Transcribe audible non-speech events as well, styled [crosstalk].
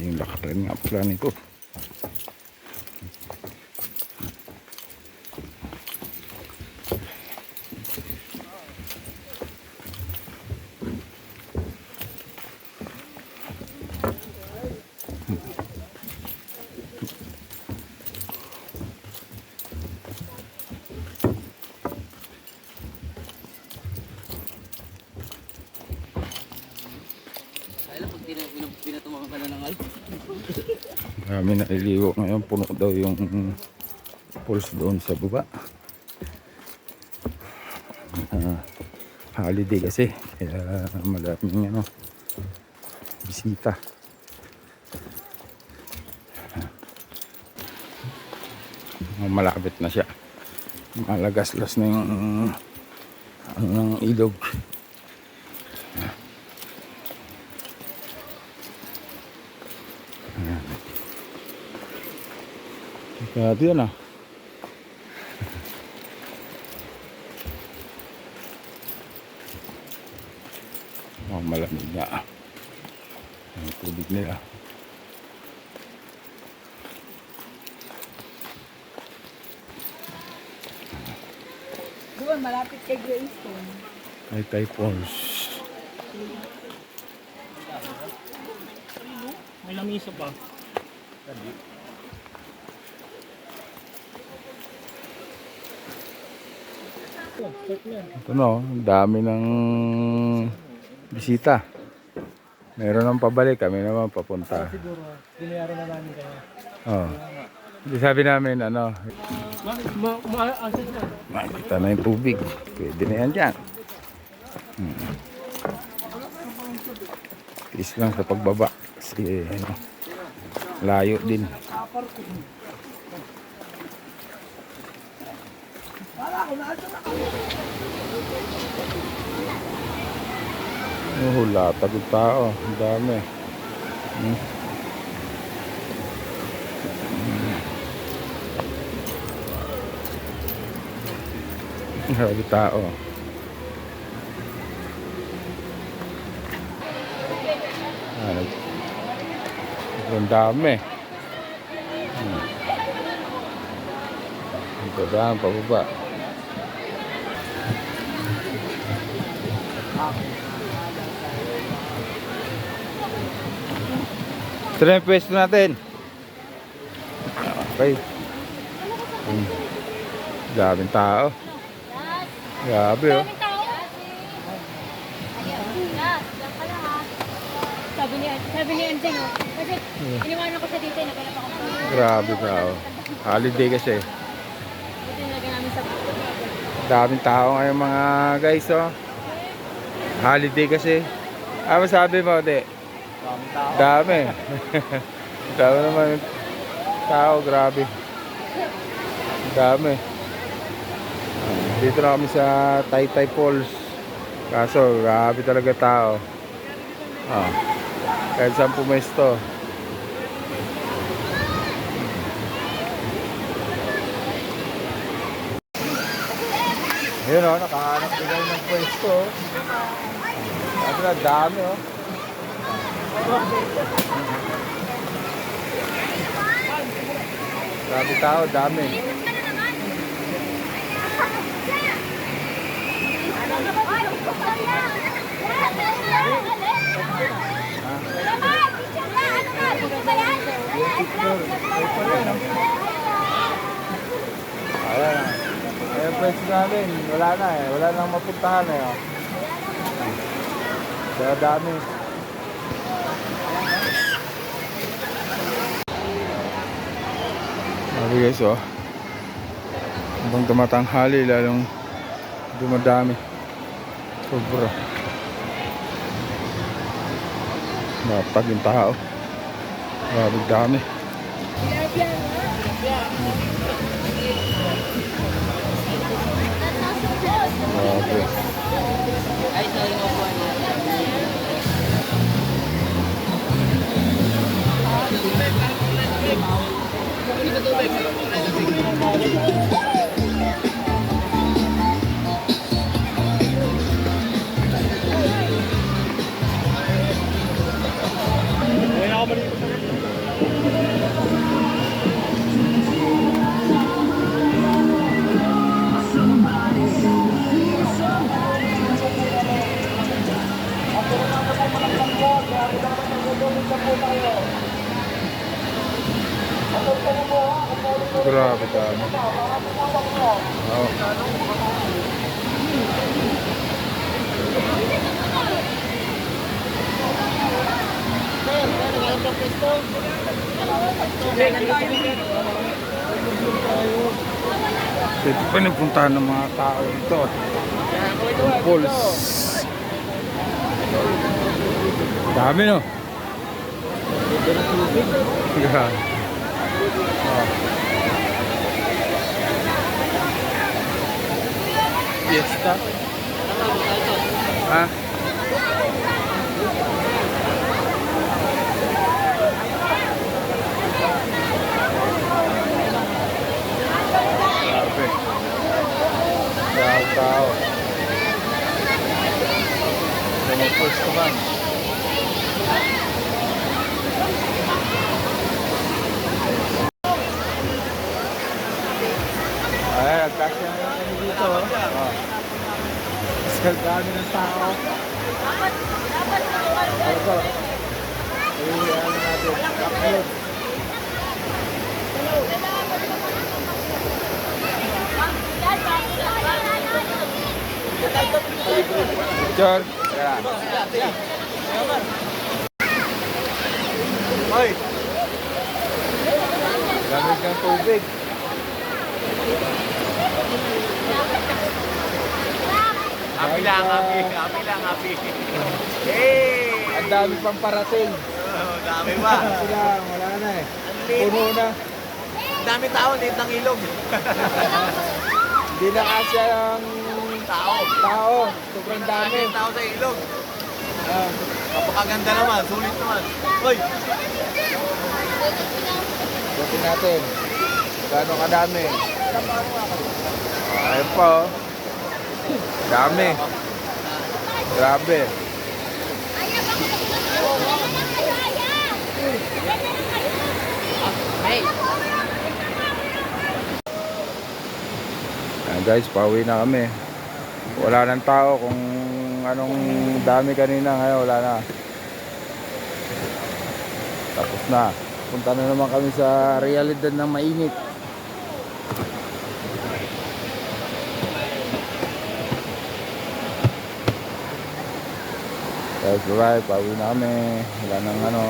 yung lakaran nga pala nito. Kaya lang pag pina- pinatumakan ka na ng al. Marami na iliwo ngayon. Puno daw yung pulse doon sa baba. Ah, holiday kasi. Kaya maraming ano, bisita. Ah, Malapit na siya. Malagaslas na yung ano ng ilog. Kaya ito yan ah. [laughs] Oh, malamig nga. Ang tubig nila. Doon, malapit kay Greystone. May typhoons. May lamisa pa. Oh, start na. Ito no, dami ng bisita. Meron ng pabalik, kami naman papunta. Siguro, binayaran na namin kaya. Oh. Hindi sabi namin, ano, makikita na yung tubig. Pwede na yan dyan. Hmm. Tiis lang sa pagbaba. Kasi, ano, layo din. Oh, latag yung tao. Ang dami. Hmm. Grabe tao. Ah, ang dami. Hmm. Ang dadaan, pababa. Ito na yung pwesto natin. Okay. Hmm. Daming tao. Grabe oh. Sabi ni, sabi ni Anjing, oh. Kasi iniwanan ko siya dito, naganap ako. Grabe tao. Holiday kasi. Sa Daming tao ngayon mga guys oh. Holiday kasi. Ano sabi mo, de? Dami. [laughs] Dami naman yung tao, grabe. Dami. Ah, Dito na kami sa Taytay Falls. Kaso, grabe talaga tao. Ah. Kahit saan pumesto. Ayun o, nakahanap din kami ng pwesto. oh. Sabi na, dami o. Grabe tao, dami. Ayan na. Ayun pwesto namin, wala na eh. Wala nang mapuntahan eh. Oh. Kaya dami. Sabi guys oh. Habang tumatanghali lalong dumadami. Sobra. Napag yung tao. Grabe dami. Grabe. Ay, sorry mo po. Grabe ka. Ano? Oh. Dito pa nagpuntahan ng mga tao ito. Ang pulse. Dami no. Grabe. Oh. Fiesta? Ha? Grabe. Grabe tao. Tumupos naman. Ay, nagkasya na lang kami dito. Oh. Oh. Mas dami ng tao. Ano to? Ay, ano natin? Upload. Picture. Hoy! Gamit kang tubig. Happy lang, happy. Happy lang, happy. Hey! Ang dami pang parating. Oh, dami ba? Happy lang, wala na eh. Puno na. Ang dami tao, liit ng ilog. Hindi na kasya ang Tao. tao. Sobrang dami. Dami tao sa ilog. Ah, Kapakaganda naman, sulit naman. Hoy! Butin natin. Gano'ng kadami. Ayun pa oh. Dami. Grabe. Ayan guys, pauwi na kami. Wala nang tao kung anong dami kanina ngayon, wala na. Tapos na. Punta na naman kami sa realidad ng mainit. Guys, bye-bye. Pauwi na kami. Wala nang ano.